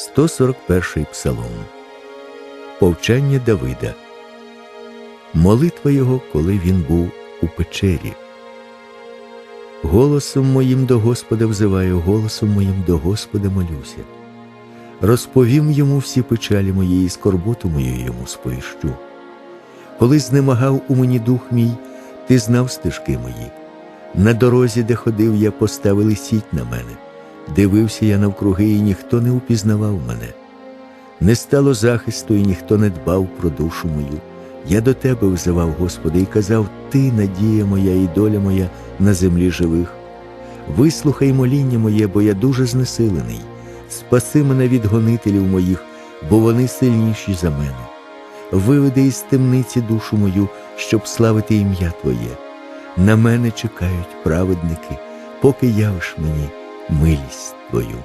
141 псалом. Повчання Давида. Молитва його, коли він був у печері. Голосом моїм до Господа взиваю, голосом моїм до Господа молюся. Розповім йому всі печалі мої і скорботу мою йому сповіщу. Коли знемагав у мені дух мій, ти знав стежки мої. На дорозі, де ходив я, поставили сіть на мене. Дивився я навкруги, і ніхто не упізнавав мене. Не стало захисту, і ніхто не дбав про душу мою. Я до тебе взивав, Господи, і казав: Ти надія моя і доля моя на землі живих. Вислухай моління моє, бо я дуже знесилений. Спаси мене від гонителів моїх, бо вони сильніші за мене. Виведи із темниці душу мою, щоб славити ім'я Твоє. На мене чекають праведники, поки явиш мені милість Твою.